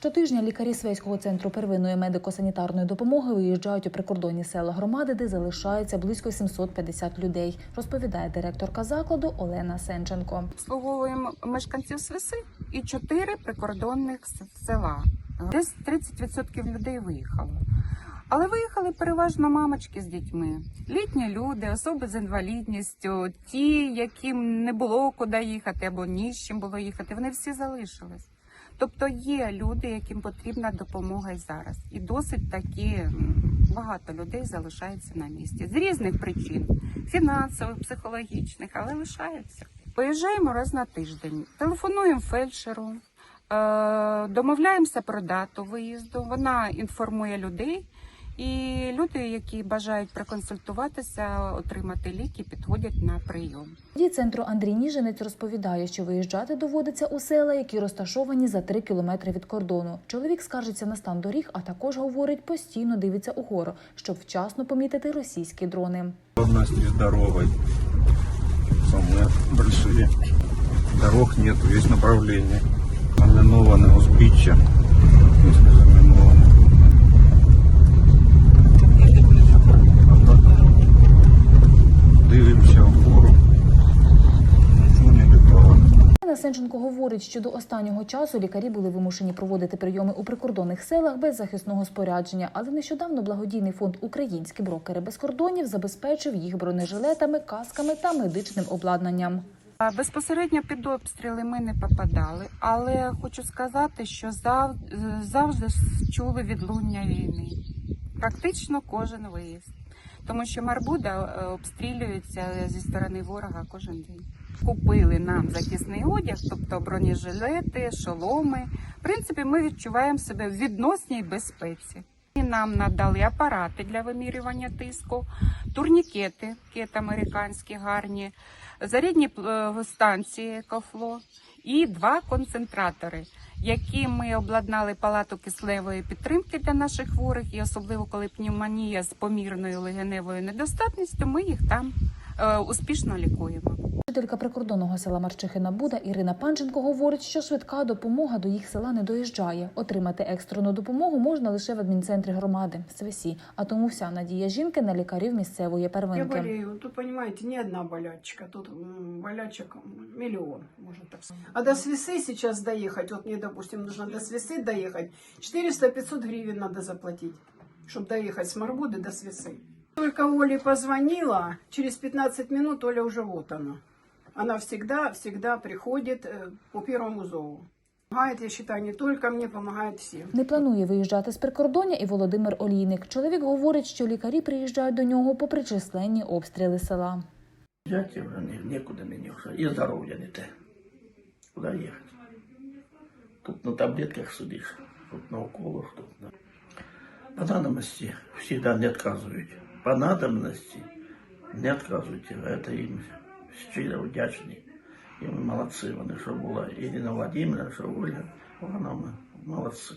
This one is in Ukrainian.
Щотижня лікарі Свейського центру первинної медико-санітарної допомоги виїжджають у прикордонні села громади, де залишається близько 750 людей, розповідає директорка закладу Олена Сенченко. обслуговуємо мешканців Свиси і чотири прикордонних села. Десь 30% людей виїхало. Але виїхали переважно мамочки з дітьми, літні люди, особи з інвалідністю, ті, яким не було куди їхати або ні з чим було їхати, вони всі залишились. Тобто є люди, яким потрібна допомога і зараз. І досить таки багато людей залишається на місці з різних причин фінансових, психологічних, але лишаються. Поїжджаємо раз на тиждень, телефонуємо фельдшеру, е, домовляємося про дату виїзду. Вона інформує людей. І люди, які бажають проконсультуватися, отримати ліки, підходять на прийом. Дій центру Андрій Ніжинець розповідає, що виїжджати доводиться у села, які розташовані за три кілометри від кордону. Чоловік скаржиться на стан доріг, а також говорить, постійно дивиться угору, щоб вчасно помітити російські дрони. Трудности с дорогой. Самые большие. Дорог нет, есть направление. Заминованы узбичья. Если Олена Сенченко говорить, що до останнього часу лікарі були вимушені проводити прийоми у прикордонних селах без захисного спорядження, але нещодавно благодійний фонд Українські брокери без кордонів забезпечив їх бронежилетами, касками та медичним обладнанням. Безпосередньо під обстріли ми не попадали, але хочу сказати, що зав... завжди чули відлуння війни. Практично кожен виїзд. Тому що Марбуда е, обстрілюється зі сторони ворога кожен день. Купили нам захисний одяг, тобто бронежилети, шоломи. В принципі, ми відчуваємо себе в відносній безпеці. Нам надали апарати для вимірювання тиску, турнікети, кет американські гарні, зарядні е, станції Кофло і два концентратори, які ми обладнали палату кисневої підтримки для наших хворих, і особливо коли пневмонія з помірною легеневою недостатністю, ми їх там е, успішно лікуємо. Жителька прикордонного села Марчихина Буда Ірина Панченко говорить, що швидка допомога до їх села не доїжджає. Отримати екстрену допомогу можна лише в адмінцентрі громади Свесі, а тому вся надія жінки на лікарів місцевої Я первинки. болею. Тут, понимаете, не одна болячка. Тут м, болячек миллион, можно так сказать. А до Свисы сейчас доехать, вот мне, допустим, нужно до Свисы доехать, 400-500 гривен надо заплатить, чтобы доехать с Марбуды до Свисы. Только Оле позвонила, через 15 минут Оля уже вот она. Она всегда, всегда приходит э, по первому зову. Помогает, я считаю, не только мне, помогает всем. Не планує виїжджати з прикордоння і Володимир Олійник. Чоловік говорить, що лікарі приїжджають до нього попри численні обстріли села. Взяти вже нікуди мені вже. І здоров'я не те. Куди їхати? Тут на таблетках сидиш, тут на уколах, тут на... По надобності всегда не відказують. По надобності не відказуйте. Это їм щиро вдячні. І ми молодці вони, що була Ірина Владимировна, що Ольга. Вона ми молодці.